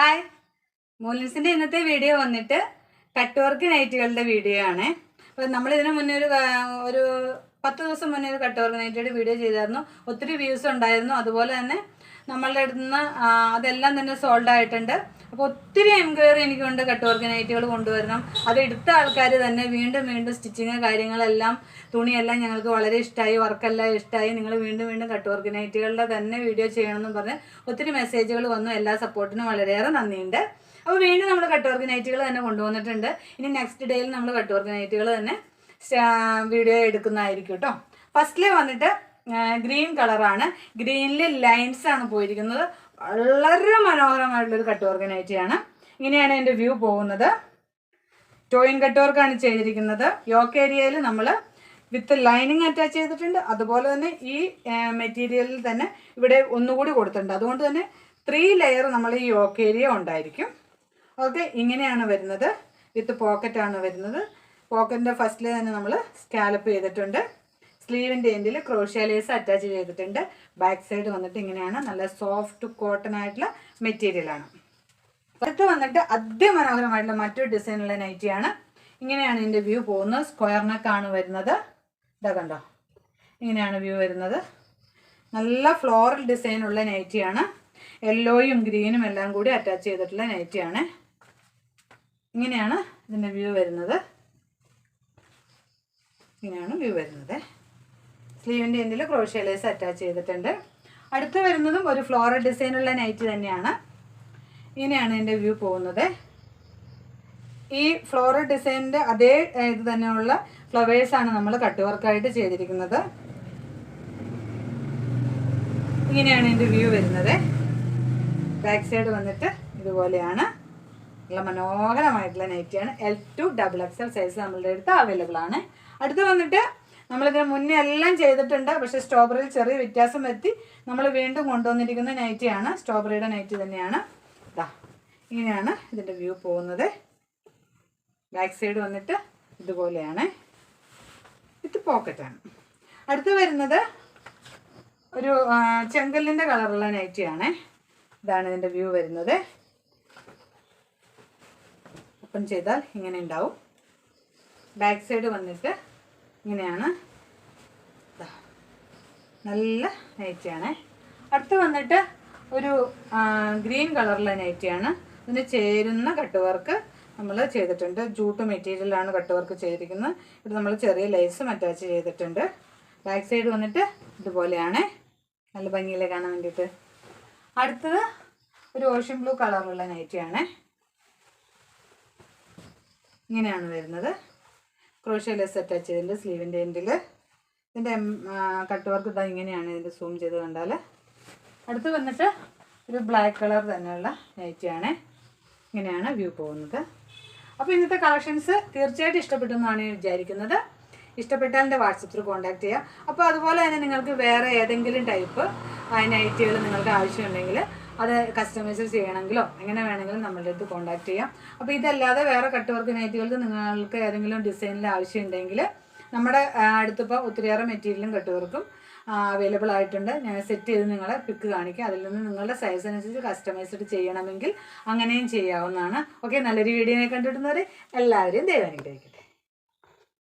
Hi മൂലിൻസിന്റെ ഇന്നത്തെ video വന്നിട്ട് cut work നൈറ്റുകളുടെ video ആണ്. അപ്പോൾ നമ്മൾ ഇതിന് മുന്നേ ഒരു ഒരു പത്ത് ദിവസം മുന്നേ ഒരു കട്ട് വർക്ക് നൈറ്റിയുടെ വീഡിയോ ചെയ്തായിരുന്നു. ഒത്തിരി വ്യൂസ് ഉണ്ടായിരുന്നു. അതുപോലെ തന്നെ നമ്മളുടെ അടുത്ത് നിന്ന് അതെല്ലാം തന്നെ സോൾഡ് ആയിട്ടുണ്ട്. അപ്പോൾ ഒത്തിരി എൻക്വയറി എനിക്കുണ്ട് കട്ട് വർക്ക് നൈറ്റുകൾ കൊണ്ടുവരണം. അത് എടുത്ത ആൾക്കാർ തന്നെ വീണ്ടും വീണ്ടും സ്റ്റിച്ചിങ് കാര്യങ്ങളെല്ലാം തുണിയെല്ലാം ഞങ്ങൾക്ക് വളരെ ഇഷ്ടമായി വർക്കെല്ലാം ഇഷ്ടമായി നിങ്ങൾ വീണ്ടും വീണ്ടും കട്ട് വർക്ക് നൈറ്റുകളുടെ തന്നെ വീഡിയോ ചെയ്യണമെന്നും പറഞ്ഞ് ഒത്തിരി മെസ്സേജുകൾ വന്നു. എല്ലാ സപ്പോർട്ടിനും വളരെയേറെ നന്ദിയുണ്ട്. അപ്പോൾ വീണ്ടും നമ്മൾ കട്ട് വർക്ക് നൈറ്റുകൾ തന്നെ കൊണ്ടുവന്നിട്ടുണ്ട്. ഇനി നെക്സ്റ്റ് ഡേയിൽ നമ്മൾ കട്ട് വർക്ക് നൈറ്റുകൾ തന്നെ വീഡിയോ എടുക്കുന്നതായിരിക്കും കേട്ടോ ഫസ്റ്റിലേ വന്നിട്ട് ഗ്രീൻ കളറാണ്. ഗ്രീനിൽ ലൈൻസ് ആണ് പോയിരിക്കുന്നത്. വളരെ മനോഹരമായിട്ടുള്ളൊരു കട്ട് ഓർഗനൈറ്റിയാണ് ഇങ്ങനെയാണ് എന്റെ വ്യൂ പോകുന്നത്. ടോയിൻ കട്ട് വർക്കാണ് ചെയ്തിരിക്കുന്നത്. യോക്ക് ഏരിയയിൽ നമ്മൾ വിത്ത് ലൈനിങ് അറ്റാച്ച് ചെയ്തിട്ടുണ്ട്. അതുപോലെ തന്നെ ഈ മെറ്റീരിയലിൽ തന്നെ ഇവിടെ ഒന്നുകൂടി കൊടുത്തിട്ടുണ്ട്. അതുകൊണ്ട് തന്നെ ത്രീ ലെയർ നമ്മൾ ഈ യോക്ക് ഏരിയ ഉണ്ടായിരിക്കും. ഓക്കെ ഇങ്ങനെയാണ് വരുന്നത്. വിത്ത് പോക്കറ്റാണ് വരുന്നത്. പോക്കറ്റിന്റെ ഫസ്റ്റിൽ തന്നെ നമ്മൾ സ്കാലപ്പ് ചെയ്തിട്ടുണ്ട്. സ്ലീവിന്റെ എൻഡിൽ ക്രോഷ്യ ലേസ് അറ്റാച്ച് ചെയ്തിട്ടുണ്ട്. ബാക്ക് സൈഡ് വന്നിട്ട് ഇങ്ങനെയാണ്. നല്ല സോഫ്റ്റ് കോട്ടൺ ആയിട്ടുള്ള മെറ്റീരിയലാണ് അടുത്ത് വന്നിട്ട് അതിമനോഹരമായിട്ടുള്ള മറ്റൊരു ഡിസൈനുള്ള നൈറ്റിയാണ് ഇങ്ങനെയാണ് ഇതിന്റെ വ്യൂ പോകുന്നത്. സ്ക്വയർ നെക്കാണ് വരുന്നത്. ഇതാ കണ്ടോ? ഇങ്ങനെയാണ് വ്യൂ വരുന്നത്. നല്ല ഫ്ലോറൽ ഡിസൈനുള്ള നൈറ്റിയാണ് യെല്ലോയും ഗ്രീനും എല്ലാം കൂടി അറ്റാച്ച് ചെയ്തിട്ടുള്ള നൈറ്റിയാണ് ഇങ്ങനെയാണ് ഇതിന്റെ വ്യൂ വരുന്നത്. ഇങ്ങനെയാണ് വ്യൂ വരുന്നത്. സ്ലീവിന്റെ എൻഡിൽ ക്രോഷ്യാലേസ് അറ്റാച്ച് ചെയ്തിട്ടുണ്ട് അടുത്ത് വരുന്നതും ഒരു ഫ്ലോറൽ ഡിസൈനുള്ള നൈറ്റ് തന്നെയാണ്. ഇങ്ങനെയാണ് എന്റെ വ്യൂ പോകുന്നത്. ഈ ഫ്ലോറൽ ഡിസൈനിന്റെ അതേ ഇത് തന്നെയുള്ള ഫ്ലവേഴ്സാണ് നമ്മൾ കട്ട് വർക്കായിട്ട് ചെയ്തിരിക്കുന്നത്. ഇങ്ങനെയാണ് എന്റെ വ്യൂ വരുന്നത്. ബാക്ക് സൈഡ് വന്നിട്ട് ഇതുപോലെയാണ്. നല്ല മനോഹരമായിട്ടുള്ള നൈറ്റിയാണ് L to double X L size നമ്മളുടെ അടുത്ത് അവൈലബിൾ ആണ്. അടുത്ത് വന്നിട്ട് നമ്മളിതിന് മുന്നേ എല്ലാം ചെയ്തിട്ടുണ്ട്. പക്ഷെ സ്ട്രോബെറിയിൽ ചെറിയ വ്യത്യാസം വരുത്തി നമ്മൾ വീണ്ടും കൊണ്ടുവന്നിരിക്കുന്ന നൈറ്റിയാണ് സ്ട്രോബെറിയുടെ നൈറ്റി തന്നെയാണ്. ഇതാ ഇങ്ങനെയാണ് ഇതിന്റെ വ്യൂ പോകുന്നത്. ബാക്ക് സൈഡ് വന്നിട്ട് ഇതുപോലെയാണ്. ഇത് പോക്കറ്റാണ് അടുത്ത് വരുന്നത് ഒരു ചെങ്കല്ലിന്റെ കളറുള്ള നൈറ്റിയാണ് ഇതാണ് ഇതിന്റെ വ്യൂ വരുന്നത്. ഓപ്പൺ ചെയ്താൽ ഇങ്ങനെ ഉണ്ടാവും. ബാക്ക് സൈഡ് വന്നിട്ട് ഇങ്ങനെയാണ്. നല്ല നൈറ്റിയാണ്. അടുത്ത് വന്നിട്ട് ഒരു ഗ്രീൻ കളറിലെ നൈറ്റിയാണ്. ഇതിന് ചേരുന്ന കട്ട് വർക്ക് നമ്മൾ ചെയ്തിട്ടുണ്ട്. ജൂട്ട് മെറ്റീരിയലാണ് കട്ട് വർക്ക് ചെയ്തിരിക്കുന്നത്. ഇത് നമ്മൾ ചെറിയ ലൈസും അറ്റാച്ച് ചെയ്തിട്ടുണ്ട്. ബാക്ക് സൈഡ് വന്നിട്ട് ഇതുപോലെയാണ്. നല്ല ഭംഗിയിലെ കാണാൻ വേണ്ടിയിട്ട്. അടുത്തത് ഒരു ഓഷ്യൻ ബ്ലൂ കളറുള്ള നൈറ്റിയാണ്. ഇങ്ങനെയാണ് വരുന്നത്. ക്രോഷ്യ ലെസ് അറ്റാച്ച് ചെയ്തിട്ടുണ്ട് സ്ലീവിന്റെ എൻഡിൽ ഇതിന്റെ കട്ട് വർക്ക് ഇതാ ഇങ്ങനെയാണ് ഇതിന്റെ സൂം ചെയ്ത് കണ്ടാൽ അടുത്ത് വന്നിട്ട് ഒരു ബ്ലാക്ക് കളർ തന്നെയുള്ള നൈറ്റിയാണ് ഇങ്ങനെയാണ് വ്യൂ പോകുന്നത്. അപ്പോൾ ഇന്നത്തെ കളക്ഷൻസ് തീർച്ചയായിട്ടും ഇഷ്ടപ്പെട്ടു എന്നാണ് ഞാൻ വിചാരിക്കുന്നത്. ഇഷ്ടപ്പെട്ടാൽ എന്റെ വാട്സപ്പിൽ കോൺടാക്ട് ചെയ്യുക അപ്പോൾ അതുപോലെ തന്നെ നിങ്ങൾക്ക് വേറെ ഏതെങ്കിലും ടൈപ്പ് നൈറ്റികൾ നിങ്ങൾക്ക് ആവശ്യമുണ്ടെങ്കിൽ അത് കസ്റ്റമൈസ് ചെയ്യണമെങ്കിലോ എങ്ങനെ വേണമെങ്കിലും നമ്മളുടെ അടുത്ത് കോൺടാക്ട് ചെയ്യാം. അപ്പോൾ ഇതല്ലാതെ വേറെ കട്ട് വർക്ക് നൈറ്റുകൾക്ക് നിങ്ങൾക്ക് ഏതെങ്കിലും ഡിസൈനിൽ ആവശ്യമുണ്ടെങ്കിൽ നമ്മുടെ അടുത്തിപ്പോൾ ഒത്തിരിയേറെ മെറ്റീരിയലും കട്ട് വർക്കും അവൈലബിൾ ആയിട്ടുണ്ട്. ഞാൻ സെറ്റ് ചെയ്ത് നിങ്ങളെ പിക്ക് കാണിക്കുക അതിൽ നിന്ന് നിങ്ങളുടെ സൈസ് അനുസരിച്ച് കസ്റ്റമൈസ്ഡ് ചെയ്യണമെങ്കിൽ അങ്ങനെയും ചെയ്യാവുന്നതാണ്. ഓക്കെ നല്ലൊരു വീഡിയോനെ കണ്ടിട്ടുന്നവരെ എല്ലാവരെയും ദൈവം അനുഗ്രഹിക്കട്ടെ.